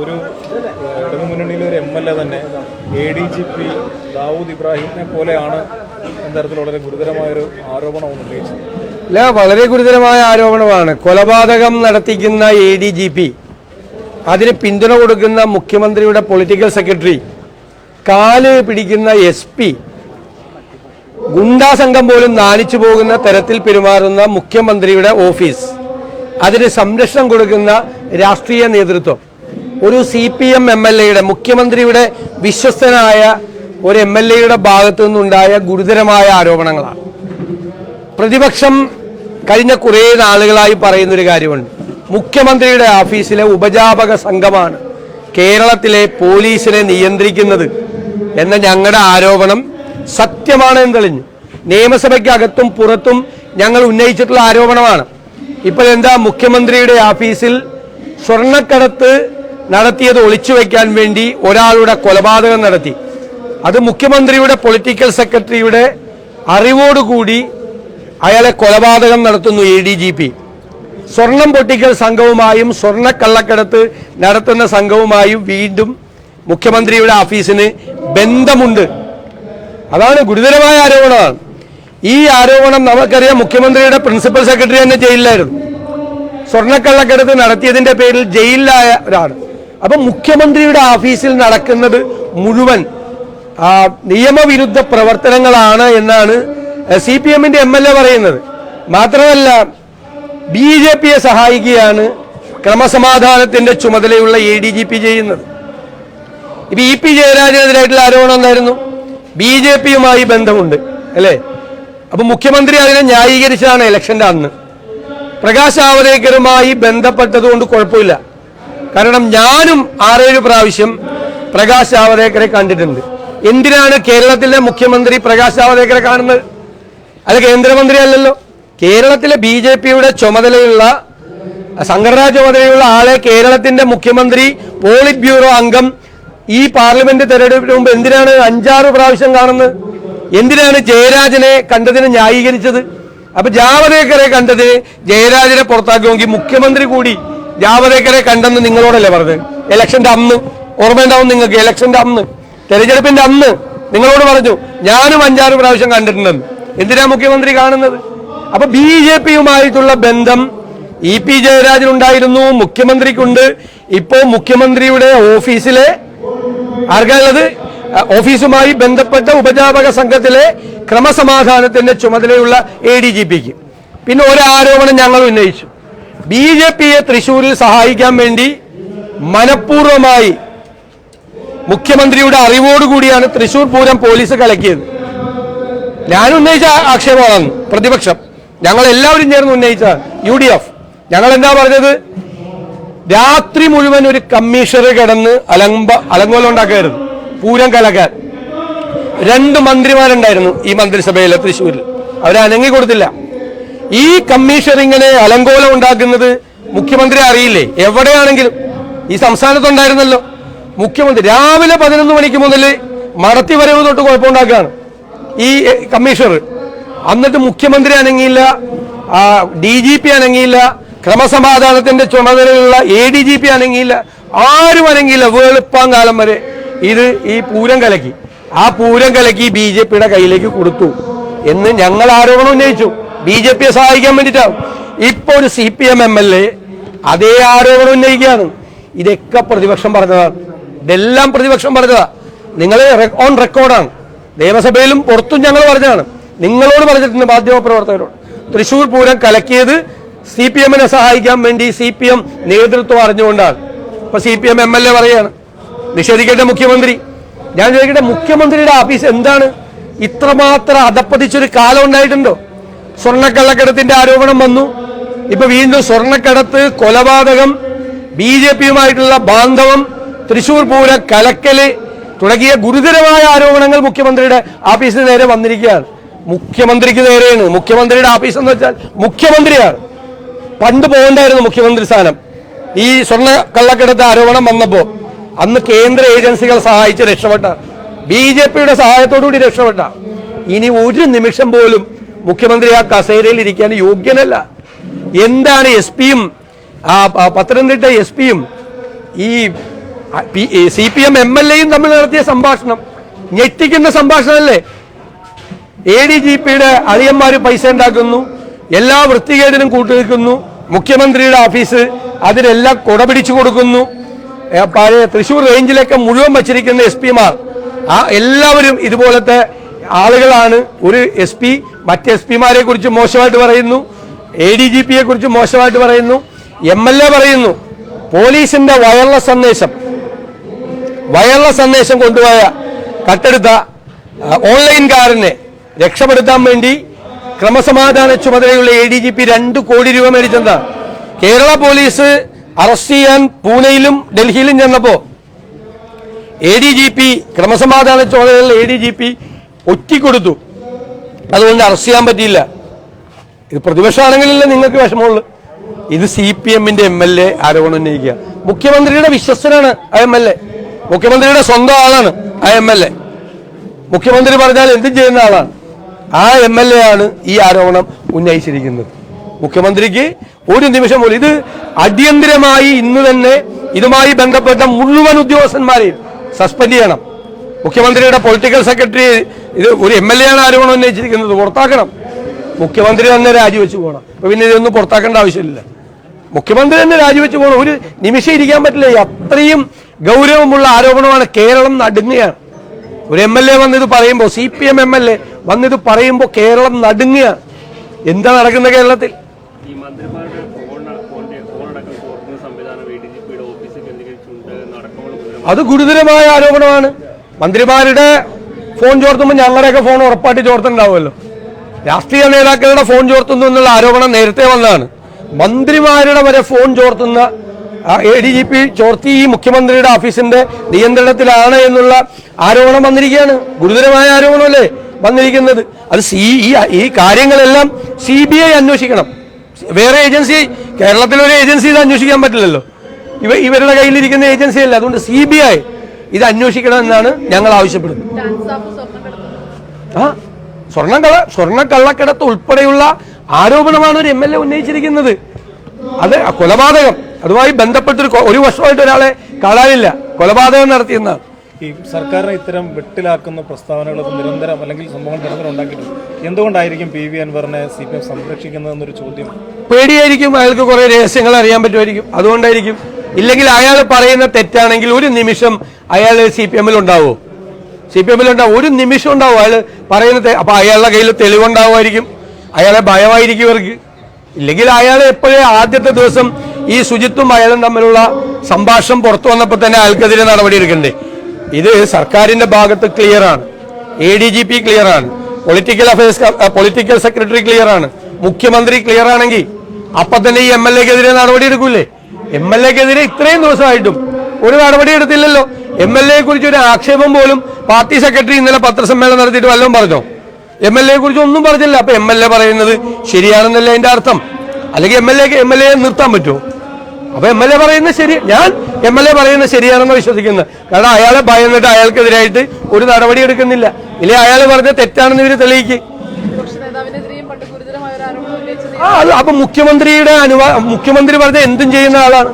ഒരു ഇടതു മുന്നണിയിലെ ഒരു എം എൽ എ തന്നെ A D G P Dawood ഇബ്രാഹിമിനെ പോലെയാണ് എന്ന തരത്തിൽ വളരെ ഗുരുതരമായൊരു ആരോപണമാണ് ഉന്നയിച്ചത്. അല്ല വളരെ ഗുരുതരമായ ആരോപണമാണ്. കൊലപാതകം നടത്തിക്കുന്ന എ ഡി ജി പി അതിന് പിന്തുണ കൊടുക്കുന്ന മുഖ്യമന്ത്രിയുടെ പൊളിറ്റിക്കൽ സെക്രട്ടറി കാൽ പിടിക്കുന്ന എസ് പി ഗുണ്ടാ സംഘം പോലും നാലിച്ചു പോകുന്ന തരത്തിൽ പെരുമാറുന്ന മുഖ്യമന്ത്രിയുടെ ഓഫീസ് അതിന് സംരക്ഷണം കൊടുക്കുന്ന രാഷ്ട്രീയ നേതൃത്വം. ഒരു C P M M L എയുടെ മുഖ്യമന്ത്രിയുടെ വിശ്വസ്തനായ ഒരു എം എൽ എയുടെ ഭാഗത്തു നിന്നുണ്ടായ ഗുരുതരമായ ആരോപണങ്ങളാണ്. പ്രതിപക്ഷം കഴിഞ്ഞ കുറേ നാളുകളായി പറയുന്നൊരു കാര്യമുണ്ട്. മുഖ്യമന്ത്രിയുടെ ഓഫീസിലെ ഉപജാപക സംഘമാണ് കേരളത്തിലെ പോലീസിനെ നിയന്ത്രിക്കുന്നത് എന്ന ഞങ്ങളുടെ ആരോപണം സത്യമാണെന്ന് തെളിഞ്ഞു. നിയമസഭയ്ക്കകത്തും പുറത്തും ഞങ്ങൾ ഉന്നയിച്ചിട്ടുള്ള ആരോപണമാണ്. ഇപ്പോൾ എന്താ മുഖ്യമന്ത്രിയുടെ ഓഫീസിൽ സ്വർണക്കടത്ത് നടത്തിയത് ഒളിച്ചു വയ്ക്കാൻ വേണ്ടി ഒരാളുടെ കൊലപാതകം നടത്തി. അത് മുഖ്യമന്ത്രിയുടെ പൊളിറ്റിക്കൽ സെക്രട്ടറിയുടെ അറിവോടുകൂടി അയാളെ കൊലപാതകം നടത്തുന്നു എ ഡി ജി പി സ്വർണം പൊട്ടിക്കൽ സംഘവുമായും സ്വർണക്കള്ളക്കടത്ത് നടത്തുന്ന സംഘവുമായും വീണ്ടും മുഖ്യമന്ത്രിയുടെ ഓഫീസിന് ബന്ധമുണ്ട്. അതാണ് ഗുരുതരമായ ആരോപണമാണ്. ഈ ആരോപണം നമുക്കറിയാം മുഖ്യമന്ത്രിയുടെ പ്രിൻസിപ്പൽ സെക്രട്ടറി തന്നെ ജയിലിലായിരുന്നു. സ്വർണക്കള്ളക്കടത്ത് നടത്തിയതിന്റെ പേരിൽ ജയിലിലായ ഒരാൾ അപ്പൊ മുഖ്യമന്ത്രിയുടെ ഓഫീസിൽ നടക്കുന്നത് മുഴുവൻ നിയമവിരുദ്ധ പ്രവർത്തനങ്ങളാണ് എന്നാണ് സി പി എമ്മിന്റെ എം എൽ എ പറയുന്നത്. മാത്രമല്ല ബി ജെ പിയെ സഹായിക്കുകയാണ് ക്രമസമാധാനത്തിന്റെ ചുമതലയുള്ള എ ഡി ജി പി ചെയ്യുന്നത്. ഇപ്പൊ ഇ പി ജയരാജനെതിരായിട്ടുള്ള ആരോപണം എന്തായിരുന്നു? ബി ജെ പിയുമായി ബന്ധമുണ്ട് അല്ലേ? അപ്പൊ മുഖ്യമന്ത്രി അതിനെ ന്യായീകരിച്ചതാണ് ഇലക്ഷന്റെ അന്ന്. പ്രകാശ് ജാവദേക്കറുമായി ബന്ധപ്പെട്ടതുകൊണ്ട് കുഴപ്പമില്ല. കാരണം ഞാനും ആറേഴ് പ്രാവശ്യം പ്രകാശ് ജാവദേക്കറെ കണ്ടിട്ടുണ്ട്. എന്തിനാണ് കേരളത്തിലെ മുഖ്യമന്ത്രി പ്രകാശ് ജാവദേക്കറെ കാണുന്നത്? അത് കേന്ദ്രമന്ത്രി അല്ലല്ലോ കേരളത്തിലെ ബി ജെ പിയുടെ ചുമതലയുള്ള സംഘടനാ ചുമതലയുള്ള ആളെ കേരളത്തിന്റെ മുഖ്യമന്ത്രി പോളിറ്റ് ബ്യൂറോ അംഗം ഈ പാർലമെന്റ് തെരഞ്ഞെടുപ്പിന് മുമ്പ് എന്തിനാണ് അഞ്ചാറ് പ്രാവശ്യം കാണുന്നത്? എന്തിനാണ് ജയരാജനെ കണ്ടതിന് ന്യായീകരിച്ചത്? അപ്പൊ ജാവദേക്കറെ കണ്ടതിന് ജയരാജനെ പുറത്താക്കുമെങ്കിൽ മുഖ്യമന്ത്രി കൂടി ജാവദേക്കറെ കണ്ടെന്ന് നിങ്ങളോടല്ലേ പറഞ്ഞത്? ഇലക്ഷന്റെ അന്ന് ഓർമ്മയുണ്ടാവും നിങ്ങൾക്ക്? ഇലക്ഷന്റെ അന്ന് തെരഞ്ഞെടുപ്പിന്റെ അന്ന് നിങ്ങളോട് പറഞ്ഞു ഞാനും അഞ്ചാറ് പ്രാവശ്യം കണ്ടിട്ടുണ്ടെന്ന്. എന്തിനാ മുഖ്യമന്ത്രി കാണുന്നത്? അപ്പൊ ബി ജെ പിയുമായിട്ടുള്ള ബന്ധം ഇ പി ജയരാജനുണ്ടായിരുന്നു മുഖ്യമന്ത്രിക്കുണ്ട്. ഇപ്പോ മുഖ്യമന്ത്രിയുടെ ഓഫീസിലെ ആർക്കാണുള്ളത് അഹ് ഓഫീസുമായി ബന്ധപ്പെട്ട ഉപജാപക സംഘത്തിലെ ക്രമസമാധാനത്തിന്റെ ചുമതലയുള്ള എ ഡി ജി പിക്ക് പിന്നെ ഒരു ആരോപണം ഞങ്ങൾ ഉന്നയിച്ചു. ബി ജെ പിയെ തൃശൂരിൽ സഹായിക്കാൻ വേണ്ടി മനഃപൂർവമായി മുഖ്യമന്ത്രിയുടെ അറിവോടുകൂടിയാണ് തൃശൂർ പൂരം പോലീസ് കലക്കിയത്. ഞാൻ ഉന്നയിച്ച ആക്ഷേപമാണ് പ്രതിപക്ഷം. ഞങ്ങൾ എല്ലാവരും ചേർന്ന് ഉന്നയിച്ച യു ഡി എഫ്. ഞങ്ങൾ എന്താ പറഞ്ഞത്? രാത്രി മുഴുവൻ ഒരു കമ്മീഷണർ കിടന്ന് അലമ്പ അലങ്കോലം പൂരം കലക്കാൻ. രണ്ട് മന്ത്രിമാരുണ്ടായിരുന്നു ഈ മന്ത്രിസഭയിലെ തൃശ്ശൂരിൽ അവരെ അനങ്ങി കൊടുത്തില്ല ഈ കമ്മീഷണർ ഇങ്ങനെ അലങ്കോലം ഉണ്ടാക്കുന്നത് മുഖ്യമന്ത്രി അറിയില്ലേ? എവിടെയാണെങ്കിലും. ഈ സംസ്ഥാനത്തുണ്ടായിരുന്നല്ലോ. മുഖ്യമന്ത്രി രാവിലെ പതിനൊന്ന് മണിക്ക് മുതൽ മടത്തി വരവ് തൊട്ട് കുഴപ്പമുണ്ടാക്കുകയാണ്. ഈ കമ്മീഷണർ. എന്നിട്ട് മുഖ്യമന്ത്രി അനങ്ങിയില്ല ഡി ജി പി അനങ്ങിയില്ല ക്രമസമാധാനത്തിന്റെ ചുമതലയുള്ള എ ഡി ജി പി അനങ്ങിയില്ല ആരും അനങ്ങിയില്ല. വേളുപ്പാൻ കാലം വരെ ഇത് ഈ പൂരം കലക്കി. ആ പൂരം കലക്കി ബി ജെ പിയുടെ കയ്യിലേക്ക് കൊടുത്തു എന്ന് ഞങ്ങൾ ആരോപണം ഉന്നയിച്ചു. ബി ജെ പിയെ സഹായിക്കാൻ വേണ്ടിയിട്ടാവും ഇപ്പൊ ഒരു C P M M L A അതേ ആരോപണം ഉന്നയിക്കുകയാണ്. ഇതൊക്കെ പ്രതിപക്ഷം പറഞ്ഞതാണ് ഇതെല്ലാം പ്രതിപക്ഷം പറഞ്ഞതാ. നിങ്ങൾ ഓൺ റെക്കോർഡാണ് നിയമസഭയിലും പുറത്തും ഞങ്ങൾ പറഞ്ഞതാണ്. നിങ്ങളോട് പറഞ്ഞിട്ടുണ്ട് മാധ്യമപ്രവർത്തകരോട്. തൃശൂർ പൂരം കലക്കിയത് സി പി എമ്മിനെ സഹായിക്കാൻ വേണ്ടി സി പി എം നേതൃത്വം അറിഞ്ഞുകൊണ്ടാണ്. ഇപ്പൊ C P M M L A പറയാണ്. നിഷേധിക്കേണ്ട മുഖ്യമന്ത്രി. ഞാൻ ചോദിക്കട്ടെ മുഖ്യമന്ത്രിയുടെ ഓഫീസ് എന്താണ്? ഇത്രമാത്രം അധപ്പതിച്ചൊരു കാലം ഉണ്ടായിട്ടുണ്ടോ? സ്വർണക്കള്ളക്കടത്തിന്റെ ആരോപണം വന്നു. ഇപ്പൊ വീണ്ടും സ്വർണക്കടത്ത് കൊലപാതകം ബി ജെ പിയുമായിട്ടുള്ള ബാന്ധവം തൃശൂർ പൂര കലക്കൽ തുടങ്ങിയ ഗുരുതരമായ ആരോപണങ്ങൾ മുഖ്യമന്ത്രിയുടെ ഓഫീസിന് നേരെ വന്നിരിക്കുകയാണ്. മുഖ്യമന്ത്രിക്ക് നേരെയാണ്. മുഖ്യമന്ത്രിയുടെ ഓഫീസ് എന്ന് വെച്ചാൽ മുഖ്യമന്ത്രിയാണ്. പണ്ട് പോകണ്ടായിരുന്നു മുഖ്യമന്ത്രി സ്ഥാനം. ഈ സ്വർണ കള്ളക്കടത്ത് ആരോപണം വന്നപ്പോ അന്ന് കേന്ദ്ര ഏജൻസികൾ സഹായിച്ച് രക്ഷപ്പെട്ട ബി ജെ പിയുടെ സഹായത്തോടുകൂടി രക്ഷപ്പെട്ട. ഇനി ഒരു നിമിഷം പോലും മുഖ്യമന്ത്രി ആ കസേരയിൽ ഇരിക്കാൻ യോഗ്യനല്ല. എന്താണ് എസ് പിയും ആ പത്തനംതിട്ട എസ് പിയും ഈ C P M M L എയും തമ്മിൽ നടത്തിയ സംഭാഷണം ഞെട്ടിക്കുന്ന സംഭാഷണമല്ലേ? എ ഡി ജി പിയുടെ അളിയന്മാർ പൈസ ഉണ്ടാക്കുന്നു എല്ലാ വൃത്തികേടിനും കൂട്ടുനിൽക്കുന്നു മുഖ്യമന്ത്രിയുടെ ഓഫീസ് അതിനെല്ലാം കുടപിടിച്ചു കൊടുക്കുന്നു. പഴയ തൃശൂർ റേഞ്ചിലൊക്കെ മുഴുവൻ വച്ചിരിക്കുന്ന എസ് പിമാർ ആ എല്ലാവരും ഇതുപോലത്തെ ആളുകളാണ് ഒരു എസ് പി മറ്റ് എസ് പിമാരെ കുറിച്ച് മോശമായിട്ട് പറയുന്നു എ ഡി ജി പിയെ കുറിച്ച് മോശമായിട്ട് പറയുന്നു എം എൽ എ പറയുന്നു. പോലീസിന്റെ വയർലെസ് സന്ദേശം വയർലെസ് സന്ദേശം കൊണ്ടുപോയ കട്ടെടുത്ത ഓൺലൈൻകാരനെ രക്ഷപ്പെടുത്താൻ വേണ്ടി ക്രമസമാധാന ചുമതലയുള്ള എ ഡി ജി പി രണ്ട് കോടി രൂപ മേടിച്ചെന്താ? കേരള പോലീസ് അറസ്റ്റ് ചെയ്യാൻ പൂനെയിലും ഡൽഹിയിലും ചെന്നപ്പോ എ ഡി ജി പി ക്രമസമാധാന ചുമതലയുള്ള എ ഡി ജി പി ഒറ്റിക്കൊടുത്തു. അതുകൊണ്ട് അറസ്റ്റ് ചെയ്യാൻ പറ്റിയില്ല. ഇത് പ്രതിപക്ഷമാണെങ്കിലല്ലേ നിങ്ങൾക്ക് വിഷമമുള്ളൂ. ഇത് സി പി എമ്മിന്റെ എം എൽ എ ആരോപണം ഉന്നയിക്കുക. മുഖ്യമന്ത്രിയുടെ വിശ്വസ്തനാണ് ആ എം എൽ എ മുഖ്യമന്ത്രിയുടെ സ്വന്തം ആളാണ് ആ എം എൽ എ മുഖ്യമന്ത്രി പറഞ്ഞാൽ എന്തും ചെയ്യുന്ന ആളാണ്? ആ എം എൽ എ ആണ് ഈ ആരോപണം ഉന്നയിച്ചിരിക്കുന്നത്. മുഖ്യമന്ത്രിക്ക് ഒരു നിമിഷം പോലും ഇത് അടിയന്തിരമായി ഇന്ന് തന്നെ ഇതുമായി ബന്ധപ്പെട്ട മുഴുവൻ ഉദ്യോഗസ്ഥന്മാരെയും സസ്പെൻഡ് ചെയ്യണം. മുഖ്യമന്ത്രിയുടെ പൊളിറ്റിക്കൽ സെക്രട്ടറി ഇത് ഒരു എം എൽ എ ആണ് ആരോപണം ഉന്നയിച്ചിരിക്കുന്നത്? പുറത്താക്കണം. മുഖ്യമന്ത്രി തന്നെ രാജിവെച്ച് പോകണം. അപ്പൊ പിന്നെ ഇതൊന്നും പുറത്താക്കേണ്ട ആവശ്യമില്ല. മുഖ്യമന്ത്രി തന്നെ രാജിവെച്ച് പോകണം. ഒരു നിമിഷം ഇരിക്കാൻ പറ്റില്ല. അത്രയും ഗൗരവമുള്ള ആരോപണമാണ് കേരളം നടുങ്ങുകയാണ്. ഒരു എം എൽ എ വന്നിത് പറയുമ്പോൾ C P M M L A വന്നിത് പറയുമ്പോൾ കേരളം നടുങ്ങുകയാണ്. എന്താ നടക്കുന്ന കേരളത്തിൽ? അത് ഗുരുതരമായ ആരോപണമാണ്. മന്ത്രിമാരുടെ ഫോൺ ചോർത്തുമ്പോൾ ഞങ്ങളുടെയൊക്കെ ഫോൺ ഉറപ്പായിട്ട് ചോർത്തുണ്ടാവുമല്ലോ രാഷ്ട്രീയ നേതാക്കളുടെ ഫോൺ ചോർത്തുന്നു എന്നുള്ള ആരോപണം നേരത്തെ വന്നതാണ്. മന്ത്രിമാരുടെ വരെ ഫോൺ ചോർത്തുന്ന എ ഡി ജി പി ചോർത്തി ഈ മുഖ്യമന്ത്രിയുടെ ഓഫീസിന്റെ നിയന്ത്രണത്തിലാണ് എന്നുള്ള ആരോപണം വന്നിരിക്കുകയാണ്. ഗുരുതരമായ ആരോപണമല്ലേ വന്നിരിക്കുന്നത്. അത് സി ഈ കാര്യങ്ങളെല്ലാം സി ബി ഐ അന്വേഷിക്കണം. വേറെ ഏജൻസി കേരളത്തിലൊരു ഏജൻസി ഇത് അന്വേഷിക്കാൻ പറ്റില്ലല്ലോ. ഇവ ഇവരുടെ കയ്യിലിരിക്കുന്ന ഏജൻസി അല്ല അതുകൊണ്ട് സി ബി ഐ ഇത് അന്വേഷിക്കണമെന്നാണ് ഞങ്ങൾ ആവശ്യപ്പെടുന്നത്. ആ സ്വർണം കള ആ സ്വർണക്കള്ള സ്വർണക്കള്ളക്കടത്ത് ഉൾപ്പെടെയുള്ള ആരോപണമാണ് ഒരു എം എൽ എ ഉന്നയിച്ചിരിക്കുന്നത്. അത് കൊലപാതകം അതുമായി ബന്ധപ്പെട്ടൊരു ഒരു വർഷമായിട്ട് ഒരാളെ കാണാനില്ല. കൊലപാതകം നടത്തിയെന്നാണ്. ഈ സർക്കാരിനെ ഇത്തരം വെട്ടിലാക്കുന്ന പ്രസ്താവനകളൊക്കെ നിരന്തരം അല്ലെങ്കിൽ സംഭവങ്ങൾ നിരന്തരം ഉണ്ടാക്കിയിട്ടുണ്ട്. എന്തുകൊണ്ടായിരിക്കും പി വി അൻവറിനെ സി പി എം സംരക്ഷിക്കുന്നതെന്നൊരു ചോദ്യം? പേടിയായിരിക്കും അയാൾക്ക് കുറെ രഹസ്യങ്ങൾ അറിയാൻ പറ്റുമായിരിക്കും. അതുകൊണ്ടായിരിക്കും ഇല്ലെങ്കിൽ അയാൾ പറയുന്ന തെറ്റാണെങ്കിൽ ഒരു നിമിഷം അയാൾ സി പി എമ്മിൽ ഉണ്ടാവുമോ സി പി എമ്മിൽ ഉണ്ടാവും ഒരു നിമിഷം ഉണ്ടാവും അയാൾ പറയുന്ന അപ്പൊ അയാളുടെ കയ്യിൽ തെളിവുണ്ടാവുമായിരിക്കും. അയാളെ ഭയമായിരിക്കും ഇവർക്ക്. ഇല്ലെങ്കിൽ അയാൾ എപ്പോഴേ ആദ്യത്തെ ദിവസം ഈ ശുചിത്വം അയാളും തമ്മിലുള്ള സംഭാഷണം പുറത്തു വന്നപ്പോൾ തന്നെ അയാൾക്കെതിരെ നടപടി എടുക്കണ്ടേ? ഇത് സർക്കാരിന്റെ ഭാഗത്ത് ക്ലിയർ ആണ്. A D G P clear ആണ്. Political affairs political secretary clear ആണ്. മുഖ്യമന്ത്രി ക്ലിയർ ആണെങ്കിൽ അപ്പൊ തന്നെ ഈ എം എൽ എക്കെതിരെ നടപടി എടുക്കൂലേ? എം എൽ എക്കെതിരെ ഇത്രയും ദിവസമായിട്ടും ഒരു നടപടി എടുത്തില്ലല്ലോ. എം എൽ എയെ കുറിച്ച് ഒരു ആക്ഷേപം പോലും പാർട്ടി സെക്രട്ടറി ഇന്നലെ പത്രസമ്മേളനം നടത്തിയിട്ട് വല്ലതും പറഞ്ഞോ? എം എൽ എയെ കുറിച്ച് ഒന്നും പറഞ്ഞില്ല. അപ്പൊ എം എൽ എ പറയുന്നത് ശരിയാണെന്നല്ലേ അതിന്റെ അർത്ഥം? അല്ലെങ്കിൽ M L A M L A നിർത്താൻ പറ്റുമോ? അപ്പൊ എം എൽ എ പറയുന്നത് ശരി. ഞാൻ എം എൽ എ പറയുന്നത് ശരിയാണെന്ന് വിശ്വസിക്കുന്നത് കാരണം അയാളെ ഭയന്നിട്ട് അയാൾക്കെതിരായിട്ട് ഒരു നടപടി എടുക്കുന്നില്ല. ഇല്ലെ അയാൾ പറഞ്ഞ തെറ്റാണെന്ന് ഇവർ തെളിയിക്കും പ്രതിപക്ഷ നേതാവിനെതിരെയും പണ്ട് ഗുരുതരമായ ഒരു ആരോപണം ഉന്നയിച്ചത് ആ അത് അപ്പൊ മുഖ്യമന്ത്രിയുടെ അനുവാ മുഖ്യമന്ത്രി പറഞ്ഞ എന്തും ചെയ്യുന്ന ആളാണ്.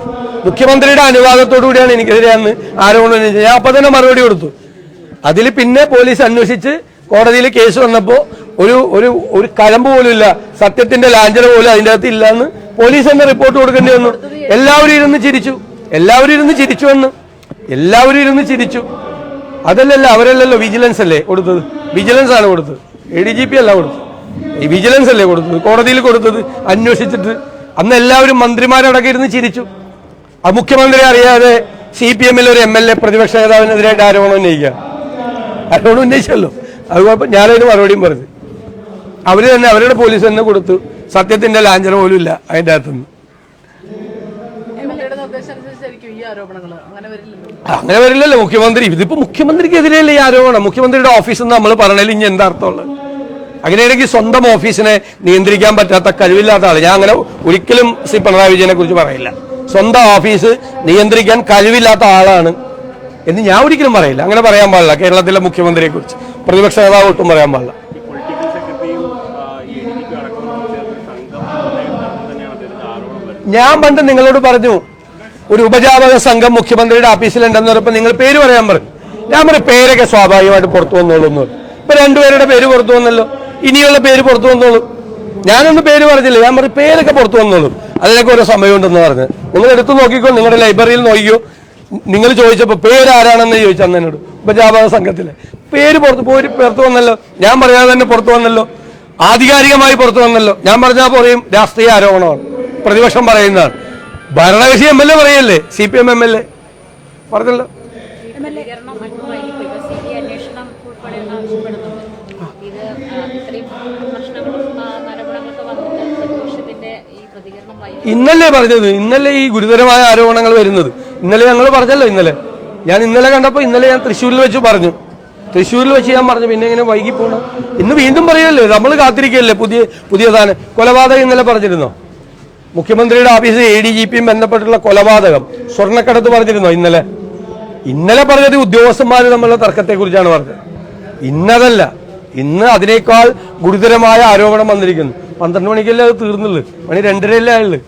മുഖ്യമന്ത്രിയുടെ അനുവാദത്തോടു കൂടിയാണ് എനിക്കെതിരെ അന്ന് ആരോപണം ഞാൻ അപ്പൊ തന്നെ മറുപടി കൊടുത്തു. അതിൽ പിന്നെ പോലീസ് അന്വേഷിച്ച് കോടതിയിൽ കേസ് വന്നപ്പോ ഒരു ഒരു ഒരു കഴമ്പ് പോലും ഇല്ല. സത്യത്തിന്റെ ലാഞ്ചന പോലും അതിന്റെ അകത്ത് ഇല്ലെന്ന് പോലീസ് തന്നെ റിപ്പോർട്ട് കൊടുക്കേണ്ടി വന്നു. എല്ലാവരും ഇരുന്ന് ചിരിച്ചു. എല്ലാവരും ഇരുന്ന് ചിരിച്ചു എന്ന് എല്ലാവരും ഇരുന്ന് ചിരിച്ചു. അതല്ലല്ലോ അവരല്ലല്ലോ വിജിലൻസ് അല്ലേ കൊടുത്തത്? വിജിലൻസ് ആണ് കൊടുത്തത്. എ ഡി ജി പി അല്ല കൊടുത്തത്. ഈ വിജിലൻസ് അല്ലേ കൊടുത്തത്? കോടതിയിൽ കൊടുത്തത്. അന്വേഷിച്ചിട്ട്. അന്ന് എല്ലാവരും മന്ത്രിമാരടക്കം ഇരുന്ന് ചിരിച്ചു. ആ മുഖ്യമന്ത്രി അറിയാതെ സി പി എമ്മിൽ ഒരു എം എൽ എ പ്രതിപക്ഷ നേതാവിനെതിരായിട്ട് ആരോപണം ഉന്നയിക്കുക. ആരോപണം ഉന്നയിച്ചല്ലോ. അത് കുഴപ്പം ഞാനതിന് മറുപടിയും പറഞ്ഞു. അവർ തന്നെ അവരുടെ പോലീസ് തന്നെ കൊടുത്തു. സത്യത്തിന്റെ ലാഞ്ചന പോലും ഇല്ല അതിന്റെ അകത്തുനിന്ന്. അങ്ങനെ വരില്ലല്ലോ. അങ്ങനെ വരില്ലല്ലോ. മുഖ്യമന്ത്രി ഇതിപ്പോ മുഖ്യമന്ത്രിക്കെതിരെയല്ലേ ഈ ആരോപണം? മുഖ്യമന്ത്രിയുടെ ഓഫീസിൽ നിന്ന് നമ്മൾ പറഞ്ഞാലും ഇനി എന്താ അർത്ഥമുള്ളത് അങ്ങനെയാണെങ്കിൽ സ്വന്തം ഓഫീസിനെ നിയന്ത്രിക്കാൻ പറ്റാത്ത കഴിവില്ലാത്ത ആൾ. ഞാൻ അങ്ങനെ ഒരിക്കലും ശ്രീ പിണറായി വിജയനെ കുറിച്ച് പറയില്ല. സ്വന്തം ഓഫീസ് നിയന്ത്രിക്കാൻ കഴിവില്ലാത്ത ആളാണ് എന്ന് ഞാൻ ഒരിക്കലും പറയില്ല. അങ്ങനെ പറയാൻ പാടില്ല. കേരളത്തിലെ മുഖ്യമന്ത്രിയെ കുറിച്ച്. പ്രതിപക്ഷ നേതാവ് ഒട്ടും പറയാൻ പാടില്ല. ഞാൻ പണ്ട് നിങ്ങളോട് പറഞ്ഞു ഒരു ഉപജാപക സംഘം മുഖ്യമന്ത്രിയുടെ ഓഫീസിലുണ്ടെന്ന് പറഞ്ഞപ്പോൾ നിങ്ങൾ പേര് പറയാൻ പറഞ്ഞു. ഞാൻ പറഞ്ഞു പേരൊക്കെ സ്വാഭാവികമായിട്ട് പുറത്തു വന്നോളൂ എന്ന് ഇപ്പൊ രണ്ടുപേരുടെ പേര് പുറത്തു വന്നല്ലോ. ഇനിയുള്ള പേര് പുറത്തു വന്നോളൂ. ഞാനൊന്ന് പേര് പറഞ്ഞില്ല ഞാൻ പറയും പേരൊക്കെ പുറത്തു വന്നോളൂ. അതിനൊക്കെ ഓരോ സമയമുണ്ടെന്ന് പറഞ്ഞു. നിങ്ങൾ എടുത്തു നോക്കിക്കോ നിങ്ങളുടെ ലൈബ്രറിയിൽ നോക്കിയോ നിങ്ങൾ ചോദിച്ചപ്പോൾ പേര് ആരാണെന്ന് ചോദിച്ചു അന്ന് എന്നോട് ഉപജാപക സംഘത്തിലെ. പേര് പുറത്ത് പോയി പുറത്തു വന്നല്ലോ. ഞാൻ പറയാതെ തന്നെ പുറത്തു വന്നല്ലോ. ആധികാരികമായി പുറത്തു വന്നല്ലോ. ഞാൻ പറഞ്ഞാൽ പറയും രാഷ്ട്രീയ ആരോപണമാണ്. പ്രതിപക്ഷം പറയുന്നതാണ്. ഭരണകക്ഷി എം എൽ എ പറയല്ലേ? C P M M L A. പറഞ്ഞല്ലോ. ഇന്നലെ പറഞ്ഞത്? ഇന്നലെ ഈ ഗുരുതരമായ ആരോപണങ്ങൾ വരുന്നത്? ഇന്നലെ ഞങ്ങൾ പറഞ്ഞല്ലോ ഇന്നലെ. ഞാൻ ഇന്നലെ കണ്ടപ്പോൾ ഇന്നലെ ഞാൻ തൃശ്ശൂരിൽ വെച്ച് പറഞ്ഞു. തൃശ്ശൂരിൽ വെച്ച് ഞാൻ പറഞ്ഞു പിന്നെ ഇങ്ങനെ വൈകി പോകണം ഇന്ന് വീണ്ടും പറയല്ലേ നമ്മൾ കാത്തിരിക്കുകയല്ലേ പുതിയ പുതിയ സാധനം. കൊലപാതകം ഇന്നലെ പറഞ്ഞിരുന്നോ? മുഖ്യമന്ത്രിയുടെ ഓഫീസ് എ ഡി ജി പിയും ബന്ധപ്പെട്ടുള്ള കൊലപാതകം. സ്വർണക്കടത്ത് പറഞ്ഞിരുന്നോ ഇന്നലെ? ഇന്നലെ പറഞ്ഞത് ഉദ്യോഗസ്ഥന്മാർ തമ്മിലുള്ള തർക്കത്തെക്കുറിച്ചാണ് പറഞ്ഞത്. ഇന്നതല്ല. ഇന്ന് അതിനേക്കാൾ ഗുരുതരമായ ആരോപണം വന്നിരിക്കുന്നു. പന്ത്രണ്ട് മണിക്കല്ലേ അത് തീർന്നുള്ളൂ? മണി രണ്ടരയല്ലേ ആയുള്ളൂ.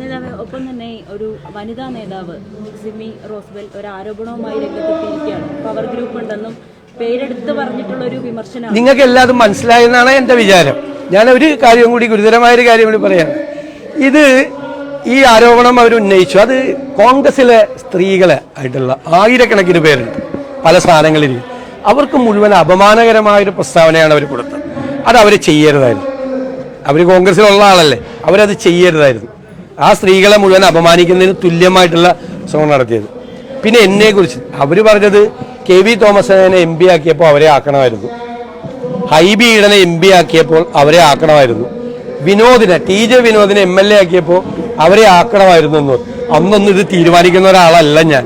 നേതാവ് ഒപ്പം തന്നെ ഒരു വനിതാ നേതാവ് സിമി റോസ്ബെൽ ഒരു ആരോപണവുമായി രംഗത്തെത്തിയിരിക്കുകയാണ് പവർ ഗ്രൂപ്പ് ഉണ്ടെന്നും പേരെടുത്ത് പറഞ്ഞിട്ടുള്ള ഒരു വിമർശനം നിങ്ങൾക്ക് എല്ലാതും മനസ്സിലായെന്നാണ് എന്റെ വിചാരം. ഞാൻ ഒരു കാര്യം കൂടി ഗുരുതരമായ ഒരു കാര്യം കൂടി പറയാം. ഇത് ഈ ആരോപണം അവർ ഉന്നയിച്ചു. അത് കോൺഗ്രസിലെ സ്ത്രീകളെ ആയിട്ടുള്ള ആയിരക്കണക്കിന് പേരുണ്ട് പല സ്ഥാനങ്ങളിൽ അവർക്ക് മുഴുവൻ അപമാനകരമായ ഒരു പ്രസ്താവനയാണ് അവർ കൊടുത്തത്. അത് അവർ ചെയ്യരുതായിരുന്നു. അവർ കോൺഗ്രസിലുള്ള ആളല്ലേ അവരത് ചെയ്യരുതായിരുന്നു. ആ സ്ത്രീകളെ മുഴുവൻ അപമാനിക്കുന്നതിന് തുല്യമായിട്ടുള്ള ശ്രമം നടത്തിയത്. പിന്നെ എന്നെ കുറിച്ച് അവർ പറഞ്ഞത് കെ വി തോമസിനെ എം പി ആക്കിയപ്പോൾ അവരെ ആക്കണമായിരുന്നു. ഹൈബി ഈടനെ എം പി ആക്കിയപ്പോൾ അവരെ ആക്കണമായിരുന്നു. വിനോദിനെ ടി ജെ വിനോദിനെ എം എൽ എ ആക്കിയപ്പോൾ അവരെ ആക്കണമായിരുന്നു എന്ന് അന്നൊന്നും ഇത് തീരുമാനിക്കുന്ന ഒരാളല്ല ഞാൻ.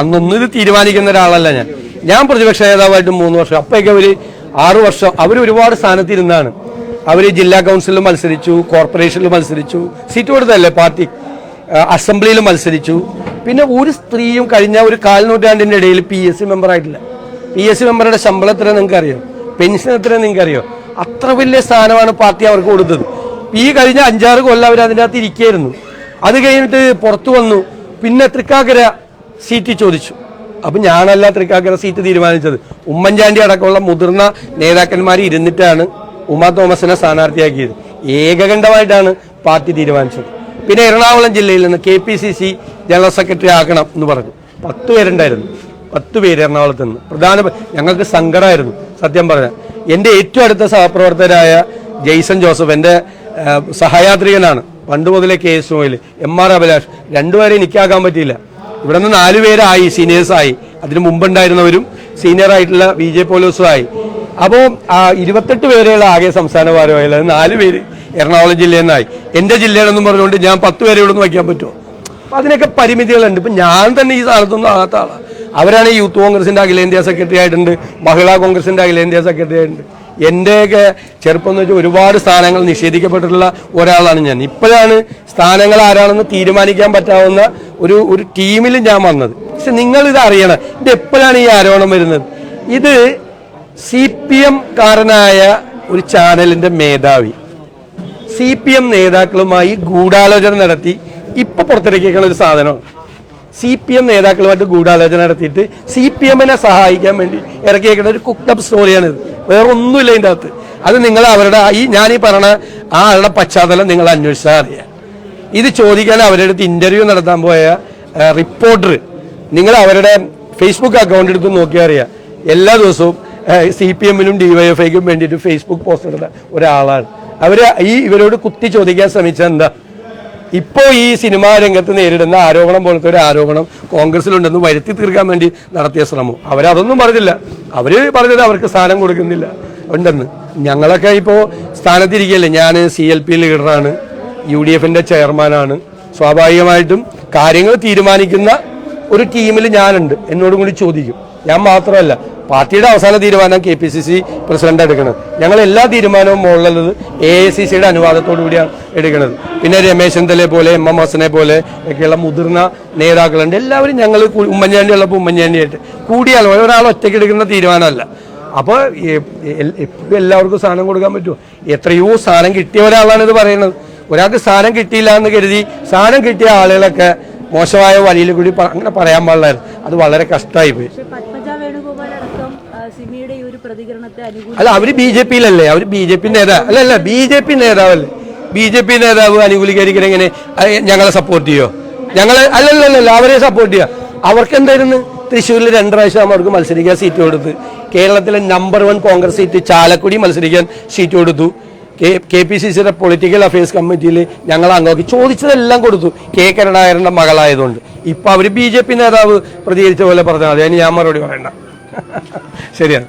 അന്നൊന്നും ഇത് തീരുമാനിക്കുന്ന ഒരാളല്ല ഞാൻ. ഞാൻ പ്രതിപക്ഷ നേതാവായിട്ട് മൂന്ന് വർഷം അപ്പോഴേക്കും അവർ ആറു വർഷം അവർ ഒരുപാട് സ്ഥാനത്തിരുന്നാണ്. അവർ ജില്ലാ കൗൺസിലിൽ മത്സരിച്ചു കോർപ്പറേഷനിൽ മത്സരിച്ചു സീറ്റ് കൊടുത്തതല്ലേ പാർട്ടി? അസംബ്ലിയിലും മത്സരിച്ചു. പിന്നെ ഒരു സ്ത്രീയും കഴിഞ്ഞ ഒരു കാൽനൂറ്റാണ്ടിന്റെ ഇടയിൽ പി എസ് സി മെമ്പർ ആയിട്ടില്ല. പി എസ് സി മെമ്പറുടെ ശമ്പളം എത്ര നിങ്ങൾക്കറിയോ? പെൻഷൻ എത്ര നിങ്ങൾക്കറിയോ? അത്ര വലിയ സ്ഥാനമാണ് പാർട്ടി അവർക്ക് കൊടുത്തത്. ഈ കഴിഞ്ഞ അഞ്ചാറ് കൊല്ലം അവർ അതിന്റെ അകത്ത് ഇരിക്കുകയായിരുന്നു അത് കഴിഞ്ഞിട്ട് പുറത്തു വന്നു. പിന്നെ തൃക്കാക്കര സീറ്റ് ചോദിച്ചു. അപ്പം ഞാനല്ല തൃക്കാക്കര സീറ്റ് തീരുമാനിച്ചത്. ഉമ്മൻചാണ്ടി അടക്കമുള്ള മുതിർന്ന നേതാക്കന്മാർ ഇരുന്നിട്ടാണ് ഉമാ തോമസിനെ സ്ഥാനാർത്ഥിയാക്കിയത്. ഏകകണ്ഠമായിട്ടാണ് പാർട്ടി തീരുമാനിച്ചത്. പിന്നെ എറണാകുളം ജില്ലയിൽ നിന്ന് K P C C general secretary ആക്കണം എന്ന് പറഞ്ഞു. പത്ത് പേരുണ്ടായിരുന്നു. പത്ത് പേര് എറണാകുളത്ത് നിന്ന്. പ്രധാന ഞങ്ങൾക്ക് സങ്കടമായിരുന്നു സത്യം പറഞ്ഞാൽ. എന്റെ ഏറ്റവും അടുത്ത സഹപ്രവർത്തകരായ ജെയ്സൺ ജോസഫ് എന്റെ സഹയാത്രികനാണ്. പണ്ട് മുതലേ കെ എസ് ഒയിൽ എം ആർ അഭിലാഷ്. രണ്ടുപേരെ എനിക്കാക്കാൻ പറ്റിയില്ല. ഇവിടെ നിന്ന് നാലുപേരായി സീനിയേഴ്സായി. അതിന് മുമ്പുണ്ടായിരുന്നവരും സീനിയർ ആയിട്ടുള്ള വി ജെ പോലീസും ആയി അപ്പോൾ ഇരുപത്തെട്ട് പേരെയുള്ള ആകെ സംസ്ഥാന ഭാരവാഹികൾ നാല് പേര് എറണാകുളം ജില്ലയിൽ നിന്നായി എന്റെ ജില്ലയിലെന്നും പറഞ്ഞുകൊണ്ട് ഞാൻ പത്ത് പേരെ ഇവിടെ നിന്ന് വയ്ക്കാൻ പറ്റുമോ? അപ്പം അതിനൊക്കെ പരിമിതികളുണ്ട്. ഇപ്പം ഞാൻ തന്നെ ഈ സ്ഥാനത്തൊന്നും ആകാത്ത ആളാണ് അവരാണ് യൂത്ത് കോൺഗ്രസിന്റെ അഖിലേന്ത്യാ സെക്രട്ടറി ആയിട്ടുണ്ട് മഹിളാ കോൺഗ്രസിന്റെ അഖിലേന്ത്യാ സെക്രട്ടറി ആയിട്ടുണ്ട്. എന്റെയൊക്കെ ചെറുപ്പം എന്ന് വെച്ചാൽ ഒരുപാട് സ്ഥാനങ്ങൾ നിഷേധിക്കപ്പെട്ടിട്ടുള്ള ഒരാളാണ് ഞാൻ. ഇപ്പോഴാണ് സ്ഥാനങ്ങൾ ആരാണെന്ന് തീരുമാനിക്കാൻ പറ്റാവുന്ന ഒരു ഒരു ടീമിൽ ഞാൻ വന്നത്. പക്ഷെ നിങ്ങളിത് അറിയണം. ഇത് എപ്പോഴാണ് ഈ ആരോപണം വരുന്നത്? ഇത് സി പി എം കാരനായ ഒരു ചാനലിന്റെ മേധാവി. സി പി എം നേതാക്കളുമായി ഗൂഢാലോചന നടത്തി ഇപ്പൊ പുറത്തിറക്കിയേക്കുന്ന ഒരു സാധനമാണ്. സി പി എം നേതാക്കളുമായിട്ട് ഗൂഢാലോചന നടത്തിയിട്ട് സി പി എമ്മിനെ സഹായിക്കാൻ വേണ്ടി ഇറക്കിയേക്കുന്ന ഒരു കുക്കപ്പ് സ്റ്റോറിയാണിത് വേറെ ഒന്നുമില്ല ഇതിന്റെ അകത്ത്. അത് നിങ്ങൾ അവരുടെ ഈ ഞാൻ ഈ പറഞ്ഞ ആ ആളുടെ പശ്ചാത്തലം നിങ്ങൾ അന്വേഷിച്ചാൽ അറിയാം. ഇത് ചോദിക്കാൻ അവരുടെ അടുത്ത് ഇന്റർവ്യൂ നടത്താൻ പോയ റിപ്പോർട്ടർ നിങ്ങൾ അവരുടെ ഫേസ്ബുക്ക് അക്കൗണ്ട് എടുത്ത് നോക്കിയാൽ അറിയാം. എല്ലാ ദിവസവും സി പി എമ്മിനും ഡിവൈഎഫ്ഐക്കും വേണ്ടിയിട്ട് ഫേസ്ബുക്ക് പോസ്റ്റ് ഇടുന്ന ഒരാളാണ്. അവർ ഈ ഇവരോട് കുത്തി ചോദിക്കാൻ ശ്രമിച്ചത് എന്താ? ഇപ്പോൾ ഈ സിനിമാ രംഗത്ത് നേരിടുന്ന ആരോപണം പോലത്തെ ഒരു ആരോപണം കോൺഗ്രസിലുണ്ടെന്ന് വരുത്തി തീർക്കാൻ വേണ്ടി നടത്തിയ ശ്രമം. അവരതൊന്നും പറഞ്ഞില്ല. അവർ പറഞ്ഞത് അവർക്ക് സ്ഥാനം കൊടുക്കുന്നില്ല. ഉണ്ടെന്ന്. ഞങ്ങളൊക്കെ ഇപ്പോൾ സ്ഥാനത്തിരിക്കുകയല്ലേ? ഞാൻ സി എൽ പി ലീഡറാണ്. യു ഡി എഫിന്റെ ചെയർമാനാണ്. സ്വാഭാവികമായിട്ടും കാര്യങ്ങൾ തീരുമാനിക്കുന്ന ഒരു ടീമിൽ ഞാനുണ്ട്. എന്നോടും കൂടി ചോദിക്കും. ഞാൻ മാത്രമല്ല പാർട്ടിയുടെ അവസാന തീരുമാനം K P C C president എടുക്കുന്നത്. ഞങ്ങൾ എല്ലാ തീരുമാനവും മുകളിലുള്ളത് എ ഐ സി സിയുടെ അനുവാദത്തോടു കൂടിയാണ് എടുക്കുന്നത്. പിന്നെ രമേശ് ചന്ദലെ പോലെ എം എം ഹസനെ പോലെ ഒക്കെയുള്ള മുതിർന്ന നേതാക്കളുണ്ട്. എല്ലാവരും ഞങ്ങൾ ഉമ്മൻചാണ്ടി ഉള്ളപ്പോൾ ഉമ്മൻചാണ്ടിയായിട്ട് കൂടിയാൽ ഒരാൾ ഒറ്റയ്ക്ക് എടുക്കുന്ന തീരുമാനമല്ല. അപ്പോൾ എപ്പോഴും എല്ലാവർക്കും സ്ഥാനം കൊടുക്കാൻ പറ്റുമോ? എത്രയോ സ്ഥാനം കിട്ടിയ ഒരാളാണ് ഇത് പറയുന്നത്. ഒരാൾക്ക് സ്ഥാനം കിട്ടിയില്ല എന്ന് കരുതി സ്ഥാനം കിട്ടിയ ആളുകളൊക്കെ മോശമായ വഴിയിൽ കൂടി അങ്ങനെ പറയാൻ പാടില്ലായിരുന്നു. അത് വളരെ കഷ്ടമായി പോയി പക്ഷെ പത്മജ വേണുഗോപാൽ അടക്കം ആ, സിമിയുടെ ഈ ഒരു പ്രതികരണത്തെ അനുകൂലിച്ചു അല്ല അവർ ബി ജെ പിയിലല്ലേ? അവർ ബി ജെ പി നേതാവ് അല്ല അല്ല ബി ജെ പി നേതാവല്ലേ? ബി ജെ പി നേതാവ് അനുകൂലികരിക്കണ എങ്ങനെ? ഞങ്ങളെ സപ്പോർട്ട് ചെയ്യോ? ഞങ്ങളെ അല്ലല്ലല്ല അവരെ സപ്പോർട്ട് ചെയ്യുക അവർക്ക് എന്തായിരുന്നു തൃശ്ശൂരിൽ രണ്ട് പ്രാവശ്യം അവർക്ക് മത്സരിക്കാൻ സീറ്റ് കൊടുത്ത്. കേരളത്തിലെ number one Congress seat Chalakudy മത്സരിക്കാൻ സീറ്റ് കൊടുത്തു. കെ പി സി സിയുടെ പൊളിറ്റിക്കൽ അഫയേഴ്സ് കമ്മിറ്റിയിൽ ഞങ്ങൾ അങ്ങോട്ട് ചോദിച്ചതെല്ലാം കൊടുത്തു. കെ കരുണാകരന്റെ മകളായതുകൊണ്ട്. ഇപ്പൊ അവർ ബി ജെ പി നേതാവ് പ്രതികരിച്ച പോലെ പറഞ്ഞാൽ മതി. അതിന് ഞാൻ മറുപടി പറയണ്ട. ശരിയാണ്.